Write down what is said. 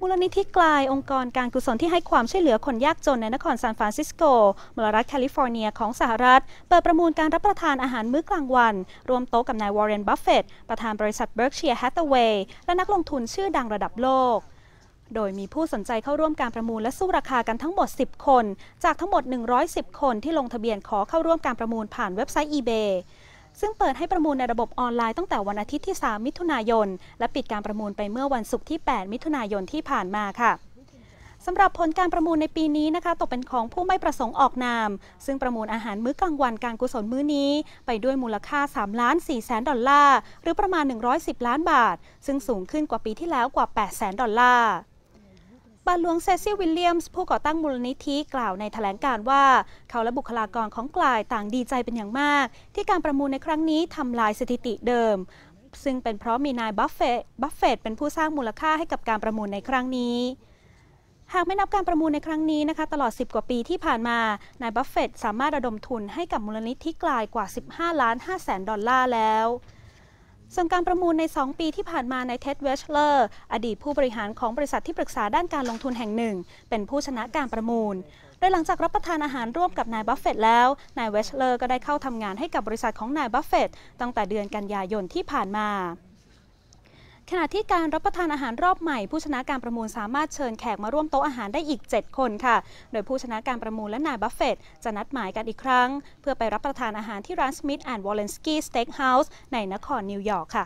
มูลนิธิกลายองค์กรการกุศลที่ให้ความช่วยเหลือคนยากจนในนครซานฟรานซิสโกมลรัฐแคลิฟอร์เนียของสหรัฐ เปิดประมูลการรับประทานอาหารมื้อกลางวัน รวมโต๊ะกับนายวอร์เรน บัฟเฟตประธานบริษัทเบิร์กเชียร์แฮตเวย์และนักลงทุนชื่อดังระดับโลก โดยมีผู้สนใจเข้าร่วมการประมูลและสู้ราคากันทั้งหมด 10 คน จากทั้งหมด 110 คนที่ลงทะเบียนขอเข้าร่วมการประมูลผ่านเว็บไซต์ eBay ซึ่งเปิดให้ประมูลในระบบออนไลน์ตั้งแต่วันอาทิตย์ที่ 3 มิถุนายน และปิดการประมูลไปเมื่อวันศุกร์ที่ 8 มิถุนายนที่ผ่านมาค่ะสำหรับผลการประมูลในปีนี้นะคะ ตกเป็นของผู้ไม่ประสงค์ออกนาม ซึ่งประมูลอาหารมื้อกลางวันการกุศลมื้อนี้ ไปด้วยมูลค่า3ล้าน4แสนดอลลาร์ หรือประมาณ 110 ล้านบาท ซึ่งสูงขึ้นกว่าปีที่แล้วกว่า 8 แสนดอลลาร์ บาทหลวงเซซิลวิลเลียมส์ผู้ก่อตั้งมูลนิธิกล่าวในแถลงการว่า เขาและบุคลากรของกลายต่างดีใจเป็นอย่างมาก ที่การประมูลในครั้งนี้ทำลายสถิติเดิม ซึ่งเป็นเพราะมีนายบัฟเฟตบัฟเฟตเป็นผู้สร้างมูลค่าให้กับการประมูลในครั้งนี้หากไม่นับการประมูลในครั้งนี้นะคะ ตลอด 10 กว่าปีที่ผ่านมา นายบัฟเฟตสามารถระดมทุนให้กับมูลนิธิกลายกว่า 15 ล้าน 5 แสนดอลลาร์แล้ว ส่วนการประมูลใน 2 ปีที่ผ่านมาในเท็ดเวชเลอร์อดีตผู้บริหารของบริษัทที่ปรึกษาด้านการลงทุนแห่งหนึ่ง เป็นผู้ชนะการประมูล โดยหลังจากรับประทานอาหารร่วมกับนายบัฟเฟตแล้ว นายเวชเลอร์ก็ได้เข้าทำงานให้กับบริษัทของนายบัฟเฟตตั้งแต่เดือนกันยายนที่ผ่านมา ณะที่การรับประทานอาหารรอบใหม่ ผู้ชนะการประมูลสามารถเชิญแขกมาร่วมโต๊ะอาหารได้อีก 7 คนค่ะ โดยผู้ชนะการประมูลและนายบัฟเฟตจะนัดหมายกันอีกครั้ง เพื่อไปรับประทานอาหารที่ร้านสมิธแอนด์วอลเลนสกี้สเต็กเฮาส์ในนครนิวยอร์กค่ะ